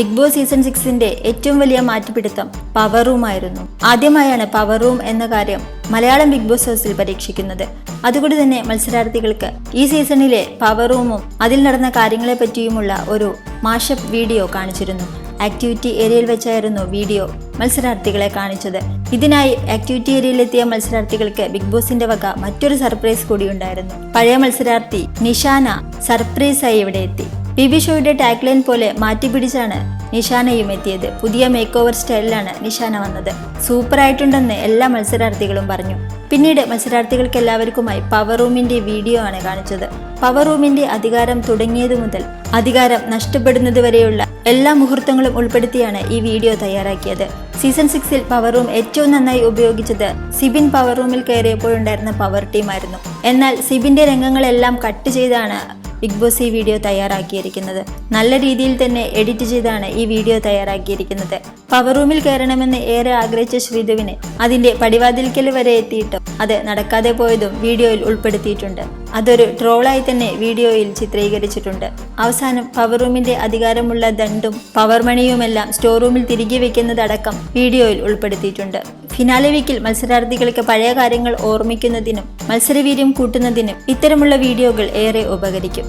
Big boss season സിക്സിന്റെ ഏറ്റവും വലിയ മാറ്റിപ്പിടുത്തം power room ആയിരുന്നു ആദ്യമായാണ് പവർ റൂം എന്ന കാര്യം മലയാളം ബിഗ് ബോസ് ഹൗസിൽ പരീക്ഷിക്കുന്നത്. അതുകൊണ്ട് തന്നെ മത്സരാർത്ഥികൾക്ക് ഈ സീസണിലെ പവർ റൂമും അതിൽ നടന്ന കാര്യങ്ങളെ പറ്റിയുമുള്ള ഒരു മാഷപ്പ് വീഡിയോ കാണിച്ചിരുന്നു. ആക്ടിവിറ്റി ഏരിയയിൽ വെച്ചായിരുന്നു വീഡിയോ മത്സരാർത്ഥികളെ കാണിച്ചത്. ഇതിനായി ആക്ടിവിറ്റി ഏരിയയിലെത്തിയ മത്സരാർത്ഥികൾക്ക് ബിഗ് ബോസിന്റെ വക മറ്റൊരു സർപ്രൈസ് കൂടി ഉണ്ടായിരുന്നു. പഴയ മത്സരാർത്ഥി നിഷാന സർപ്രൈസായി ഇവിടെ എത്തി. പി വി ഷോയുടെ ടാഗ്ലൈൻ പോലെ മാറ്റിപ്പിടിച്ചാണ് നിഷാനയും എത്തിയത്. പുതിയ മേക്ക് ഓവർ സ്റ്റൈലിലാണ് നിഷാന വന്നത്. സൂപ്പറായിട്ടുണ്ടെന്ന് എല്ലാ മത്സരാർത്ഥികളും പറഞ്ഞു. പിന്നീട് മത്സരാർത്ഥികൾക്ക് എല്ലാവർക്കുമായി പവർ റൂമിന്റെ വീഡിയോ ആണ് കാണിച്ചത്. പവർ റൂമിന്റെ അധികാരം തുടങ്ങിയതു മുതൽ അധികാരം നഷ്ടപ്പെടുന്നതുവരെയുള്ള എല്ലാ മുഹൂർത്തങ്ങളും ഉൾപ്പെടുത്തിയാണ് ഈ വീഡിയോ തയ്യാറാക്കിയത്. സീസൺ സിക്സിൽ പവർ റൂം ഏറ്റവും നന്നായി ഉപയോഗിച്ചത് സിബിൻ പവർ റൂമിൽ കയറിയപ്പോഴുണ്ടായിരുന്ന പവർ ടീമായിരുന്നു എന്നാൽ സിബിന്റെ രംഗങ്ങളെല്ലാം കട്ട് ചെയ്താണ് ബിഗ് ബോസ് ഈ വീഡിയോ തയ്യാറാക്കിയിരിക്കുന്നത്. നല്ല രീതിയിൽ തന്നെ എഡിറ്റ് ചെയ്താണ് ഈ വീഡിയോ തയ്യാറാക്കിയിരിക്കുന്നത്. പവർ റൂമിൽ കയറണമെന്ന് ഏറെ ആഗ്രഹിച്ച ശ്രീധുവിന് അതിന്റെ പടിവാതിൽക്കൽ വരെ എത്തിയിട്ടും അത് നടക്കാതെ പോയതും വീഡിയോയിൽ ഉൾപ്പെടുത്തിയിട്ടുണ്ട്. അതൊരു ട്രോളായി തന്നെ വീഡിയോയിൽ ചിത്രീകരിച്ചിട്ടുണ്ട്. അവസാനം പവർ റൂമിന്റെ അധികാരമുള്ള ദണ്ടും പവർ മണിയുമെല്ലാം സ്റ്റോർ റൂമിൽ തിരികെ വെക്കുന്നതടക്കം വീഡിയോയിൽ ഉൾപ്പെടുത്തിയിട്ടുണ്ട്. ഫിനാലെ വീക്കിൽ മത്സരാർത്ഥികൾക്ക് പഴയ കാര്യങ്ങൾ ഓർമ്മിക്കുന്നതിനും മത്സരവീര്യം കൂട്ടുന്നതിനും ഇത്തരമുള്ള വീഡിയോകൾ ഏറെ ഉപകരിക്കും.